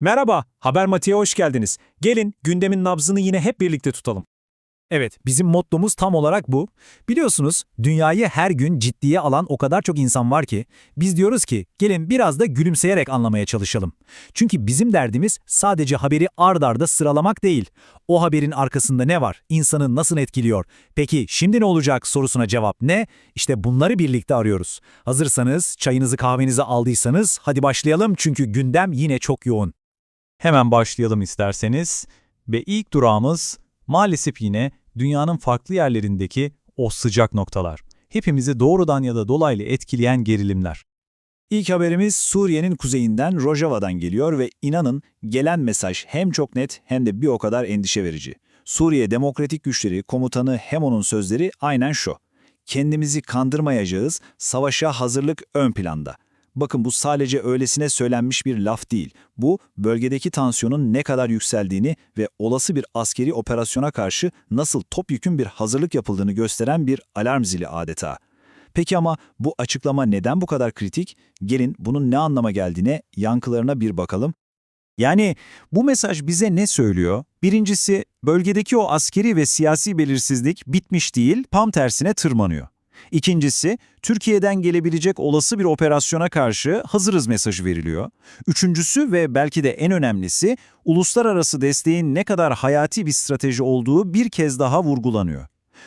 Merhaba, Haber Mati'ye hoş geldiniz. Gelin gündemin nabzını yine hep birlikte tutalım. Evet, bizim mottomuz tam olarak bu. Biliyorsunuz, dünyayı her gün ciddiye alan o kadar çok insan var ki, biz diyoruz ki gelin biraz da gülümseyerek anlamaya çalışalım. Çünkü bizim derdimiz sadece haberi ard arda sıralamak değil. O haberin arkasında ne var, insanı nasıl etkiliyor, peki şimdi ne olacak sorusuna cevap ne? İşte bunları birlikte arıyoruz. Hazırsanız, çayınızı kahvenizi aldıysanız hadi başlayalım çünkü gündem yine çok yoğun. Hemen başlayalım isterseniz ve ilk durağımız maalesef yine dünyanın farklı yerlerindeki o sıcak noktalar. Hepimizi doğrudan ya da dolaylı etkileyen gerilimler. İlk haberimiz Suriye'nin kuzeyinden Rojava'dan geliyor ve inanın gelen mesaj hem çok net hem de bir o kadar endişe verici. Suriye Demokratik Güçleri komutanı Hemon'un sözleri aynen şu. Kendimizi kandırmayacağız, savaşa hazırlık ön planda. Bakın bu sadece öylesine söylenmiş bir laf değil. Bu bölgedeki tansiyonun ne kadar yükseldiğini ve olası bir askeri operasyona karşı nasıl topyekün bir hazırlık yapıldığını gösteren bir alarm zili adeta. Peki ama bu açıklama neden bu kadar kritik? Gelin bunun ne anlama geldiğine, yankılarına bir bakalım. Yani bu mesaj bize ne söylüyor? Birincisi, bölgedeki o askeri ve siyasi belirsizlik bitmiş değil, tam tersine tırmanıyor. İkincisi, Türkiye'den gelebilecek olası bir operasyona karşı hazırız mesajı veriliyor. Üçüncüsü ve belki de en önemlisi, uluslararası desteğin ne kadar hayati bir strateji olduğu bir kez daha vurgulanıyor.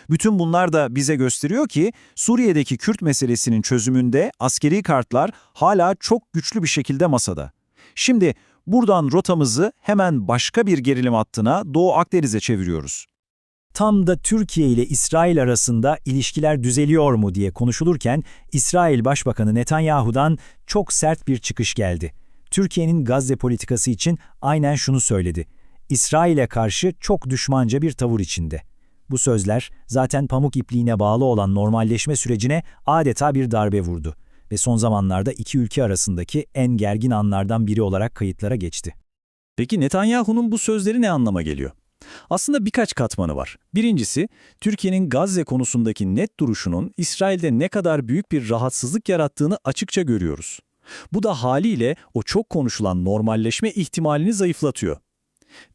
Bütün bunlar da bize gösteriyor ki Suriye'deki Kürt meselesinin çözümünde askeri kartlar hala çok güçlü bir şekilde masada. Şimdi buradan rotamızı hemen başka bir gerilim hattına Doğu Akdeniz'e çeviriyoruz. Tam da Türkiye ile İsrail arasında ilişkiler düzeliyor mu diye konuşulurken İsrail Başbakanı Netanyahu'dan çok sert bir çıkış geldi. Türkiye'nin Gazze politikası için aynen şunu söyledi. İsrail'e karşı çok düşmanca bir tavır içinde. Bu sözler zaten pamuk ipliğine bağlı olan normalleşme sürecine adeta bir darbe vurdu ve son zamanlarda iki ülke arasındaki en gergin anlardan biri olarak kayıtlara geçti. Peki Netanyahu'nun bu sözleri ne anlama geliyor? Aslında birkaç katmanı var. Birincisi, Türkiye'nin Gazze konusundaki net duruşunun İsrail'de ne kadar büyük bir rahatsızlık yarattığını açıkça görüyoruz. Bu da haliyle o çok konuşulan normalleşme ihtimalini zayıflatıyor.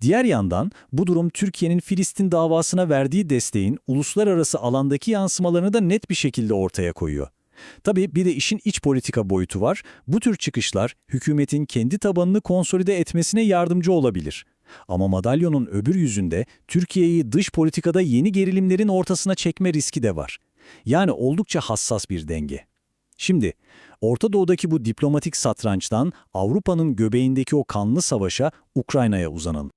Diğer yandan bu durum Türkiye'nin Filistin davasına verdiği desteğin uluslararası alandaki yansımalarını da net bir şekilde ortaya koyuyor. Tabii bir de işin iç politika boyutu var. Bu tür çıkışlar hükümetin kendi tabanını konsolide etmesine yardımcı olabilir. Ama madalyonun öbür yüzünde Türkiye'yi dış politikada yeni gerilimlerin ortasına çekme riski de var. Yani oldukça hassas bir denge. Şimdi, Orta Doğu'daki bu diplomatik satrançtan Avrupa'nın göbeğindeki o kanlı savaşa Ukrayna'ya uzanalım.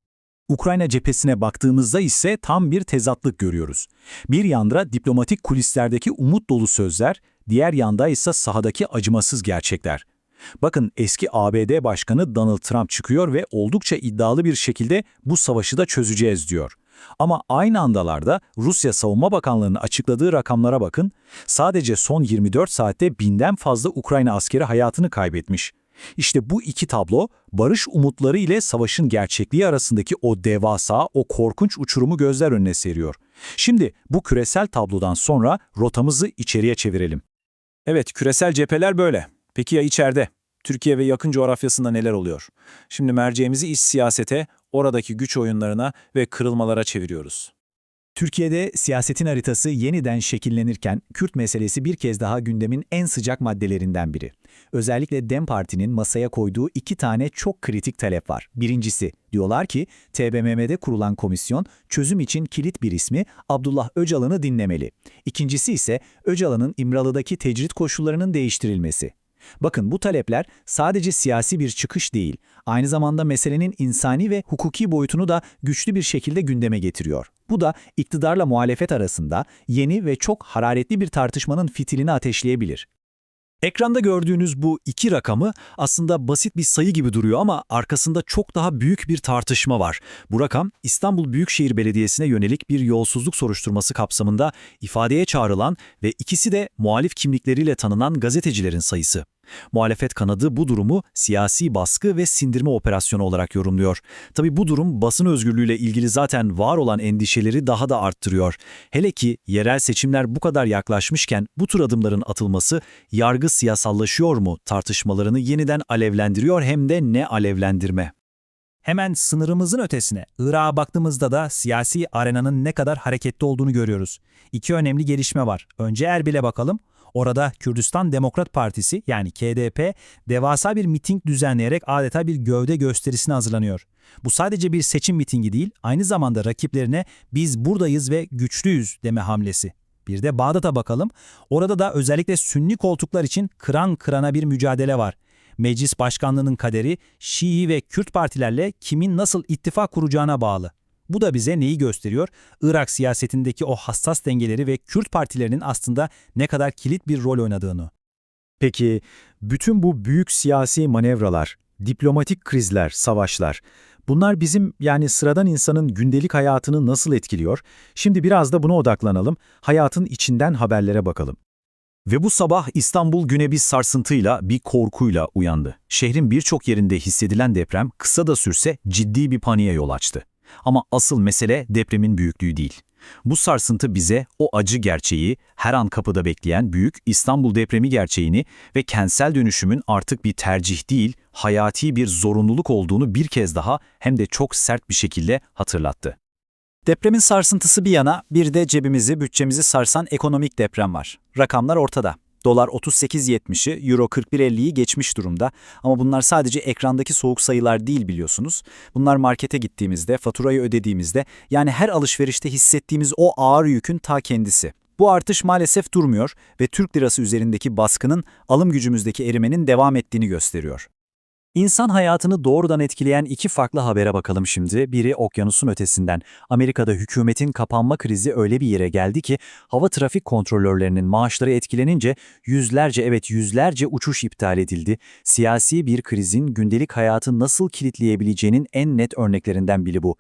Ukrayna cephesine baktığımızda ise tam bir tezatlık görüyoruz. Bir yanda diplomatik kulislerdeki umut dolu sözler, diğer yanda ise sahadaki acımasız gerçekler. Bakın eski ABD Başkanı Donald Trump çıkıyor ve oldukça iddialı bir şekilde bu savaşı da çözeceğiz diyor. Ama aynı andalarda Rusya Savunma Bakanlığı'nın açıkladığı rakamlara bakın, sadece son 24 saatte binden fazla Ukrayna askeri hayatını kaybetmiş. İşte bu iki tablo, barış umutları ile savaşın gerçekliği arasındaki o devasa, o korkunç uçurumu gözler önüne seriyor. Şimdi bu küresel tablodan sonra rotamızı içeriye çevirelim. Evet, küresel cepheler böyle. Peki ya içeride? Türkiye ve yakın coğrafyasında neler oluyor? Şimdi merceğimizi iç siyasete, oradaki güç oyunlarına ve kırılmalara çeviriyoruz. Türkiye'de siyasetin haritası yeniden şekillenirken Kürt meselesi bir kez daha gündemin en sıcak maddelerinden biri. Özellikle DEM Parti'nin masaya koyduğu iki tane çok kritik talep var. Birincisi, diyorlar ki TBMM'de kurulan komisyon çözüm için kilit bir ismi Abdullah Öcalan'ı dinlemeli. İkincisi ise Öcalan'ın İmralı'daki tecrit koşullarının değiştirilmesi. Bakın bu talepler sadece siyasi bir çıkış değil, aynı zamanda meselenin insani ve hukuki boyutunu da güçlü bir şekilde gündeme getiriyor. Bu da iktidarla muhalefet arasında yeni ve çok hararetli bir tartışmanın fitilini ateşleyebilir. Ekranda gördüğünüz bu iki rakamı aslında basit bir sayı gibi duruyor ama arkasında çok daha büyük bir tartışma var. Bu rakam İstanbul Büyükşehir Belediyesi'ne yönelik bir yolsuzluk soruşturması kapsamında ifadeye çağrılan ve ikisi de muhalif kimlikleriyle tanınan gazetecilerin sayısı. Muhalefet kanadı bu durumu siyasi baskı ve sindirme operasyonu olarak yorumluyor. Tabi bu durum basın özgürlüğüyle ilgili zaten var olan endişeleri daha da arttırıyor. Hele ki yerel seçimler bu kadar yaklaşmışken bu tür adımların atılması yargı siyasallaşıyor mu tartışmalarını yeniden alevlendiriyor hem de ne alevlendirme. Hemen sınırımızın ötesine, Irak'a baktığımızda da siyasi arenanın ne kadar hareketli olduğunu görüyoruz. İki önemli gelişme var. Önce Erbil'e bakalım. Orada Kürdistan Demokrat Partisi yani KDP devasa bir miting düzenleyerek adeta bir gövde gösterisine hazırlanıyor. Bu sadece bir seçim mitingi değil, aynı zamanda rakiplerine biz buradayız ve güçlüyüz deme hamlesi. Bir de Bağdat'a bakalım. Orada da özellikle Sünni koltuklar için kıran kırana bir mücadele var. Meclis başkanlığının kaderi Şii ve Kürt partilerle kimin nasıl ittifak kuracağına bağlı. Bu da bize neyi gösteriyor? Irak siyasetindeki o hassas dengeleri ve Kürt partilerinin aslında ne kadar kilit bir rol oynadığını. Peki bütün bu büyük siyasi manevralar, diplomatik krizler, savaşlar bunlar bizim yani sıradan insanın gündelik hayatını nasıl etkiliyor? Şimdi biraz da buna odaklanalım. Hayatın içinden haberlere bakalım. Ve bu sabah İstanbul güne bir sarsıntıyla, bir korkuyla uyandı. Şehrin birçok yerinde hissedilen deprem kısa da sürse ciddi bir paniğe yol açtı. Ama asıl mesele depremin büyüklüğü değil. Bu sarsıntı bize o acı gerçeği, her an kapıda bekleyen büyük İstanbul depremi gerçeğini ve kentsel dönüşümün artık bir tercih değil, hayati bir zorunluluk olduğunu bir kez daha hem de çok sert bir şekilde hatırlattı. Depremin sarsıntısı bir yana, bir de cebimizi, bütçemizi sarsan ekonomik deprem var. Rakamlar ortada. Dolar 38.70'i, Euro 41.50'yi geçmiş durumda. Ama bunlar sadece ekrandaki soğuk sayılar değil biliyorsunuz. Bunlar markete gittiğimizde, faturayı ödediğimizde, yani her alışverişte hissettiğimiz o ağır yükün ta kendisi. Bu artış maalesef durmuyor ve Türk lirası üzerindeki baskının alım gücümüzdeki erimenin devam ettiğini gösteriyor. İnsan hayatını doğrudan etkileyen iki farklı habere bakalım şimdi. Biri okyanusun ötesinden. Amerika'da hükümetin kapanma krizi öyle bir yere geldi ki hava trafik kontrolörlerinin maaşları etkilenince yüzlerce evet yüzlerce uçuş iptal edildi. Siyasi bir krizin gündelik hayatı nasıl kilitleyebileceğinin en net örneklerinden biri bu.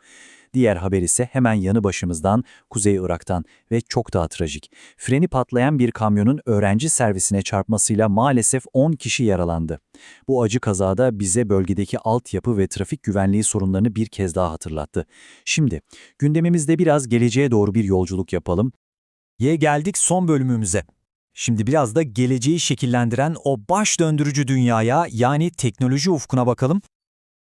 Diğer haber ise hemen yanı başımızdan, Kuzey Irak'tan ve çok daha trajik. Freni patlayan bir kamyonun öğrenci servisine çarpmasıyla maalesef 10 kişi yaralandı. Bu acı kazada bize bölgedeki altyapı ve trafik güvenliği sorunlarını bir kez daha hatırlattı. Şimdi gündemimizde biraz geleceğe doğru bir yolculuk yapalım. Ye geldik son bölümümüze. Şimdi biraz da geleceği şekillendiren o baş döndürücü dünyaya yani teknoloji ufkuna bakalım.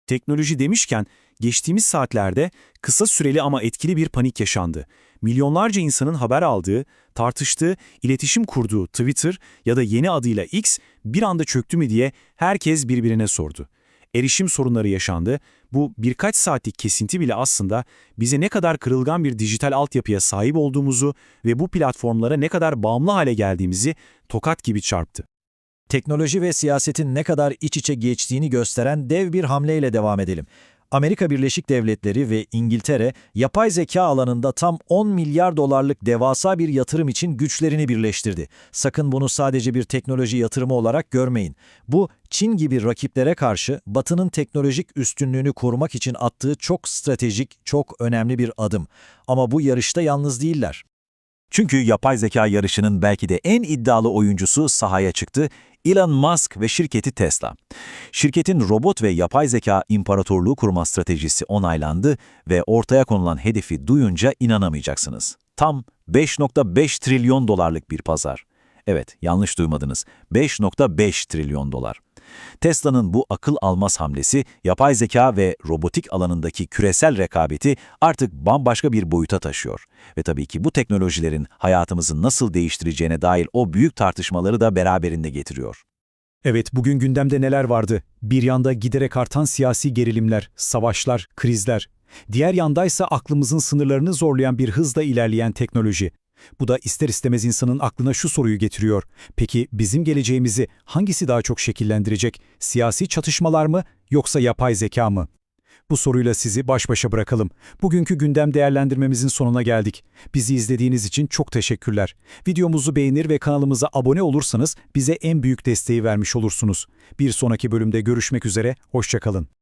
Teknoloji demişken geçtiğimiz saatlerde kısa süreli ama etkili bir panik yaşandı. Milyonlarca insanın haber aldığı, tartıştığı, iletişim kurduğu Twitter ya da yeni adıyla X bir anda çöktü mü diye herkes birbirine sordu. Erişim sorunları yaşandı. Bu birkaç saatlik kesinti bile aslında bize ne kadar kırılgan bir dijital altyapıya sahip olduğumuzu ve bu platformlara ne kadar bağımlı hale geldiğimizi tokat gibi çarptı. Teknoloji ve siyasetin ne kadar iç içe geçtiğini gösteren dev bir hamleyle devam edelim. Amerika Birleşik Devletleri ve İngiltere, yapay zeka alanında tam 10 milyar dolarlık devasa bir yatırım için güçlerini birleştirdi. Sakın bunu sadece bir teknoloji yatırımı olarak görmeyin. Bu, Çin gibi rakiplere karşı Batı'nın teknolojik üstünlüğünü korumak için attığı çok stratejik, çok önemli bir adım. Ama bu yarışta yalnız değiller. Çünkü yapay zeka yarışının belki de en iddialı oyuncusu sahaya çıktı, Elon Musk ve şirketi Tesla. Şirketin robot ve yapay zeka imparatorluğu kurma stratejisi onaylandı ve ortaya konulan hedefi duyunca inanamayacaksınız. Tam 5.5 trilyon dolarlık bir pazar. Evet, yanlış duymadınız. 5.5 trilyon dolar. Tesla'nın bu akıl almaz hamlesi, yapay zeka ve robotik alanındaki küresel rekabeti artık bambaşka bir boyuta taşıyor. Ve tabii ki bu teknolojilerin hayatımızı nasıl değiştireceğine dair o büyük tartışmaları da beraberinde getiriyor. Evet, bugün gündemde neler vardı? Bir yanda giderek artan siyasi gerilimler, savaşlar, krizler. Diğer yandaysa aklımızın sınırlarını zorlayan bir hızla ilerleyen teknoloji. Bu da ister istemez insanın aklına şu soruyu getiriyor. Peki bizim geleceğimizi hangisi daha çok şekillendirecek? Siyasi çatışmalar mı yoksa yapay zeka mı? Bu soruyla sizi baş başa bırakalım. Bugünkü gündem değerlendirmemizin sonuna geldik. Bizi izlediğiniz için çok teşekkürler. Videomuzu beğenir ve kanalımıza abone olursanız bize en büyük desteği vermiş olursunuz. Bir sonraki bölümde görüşmek üzere, hoşçakalın.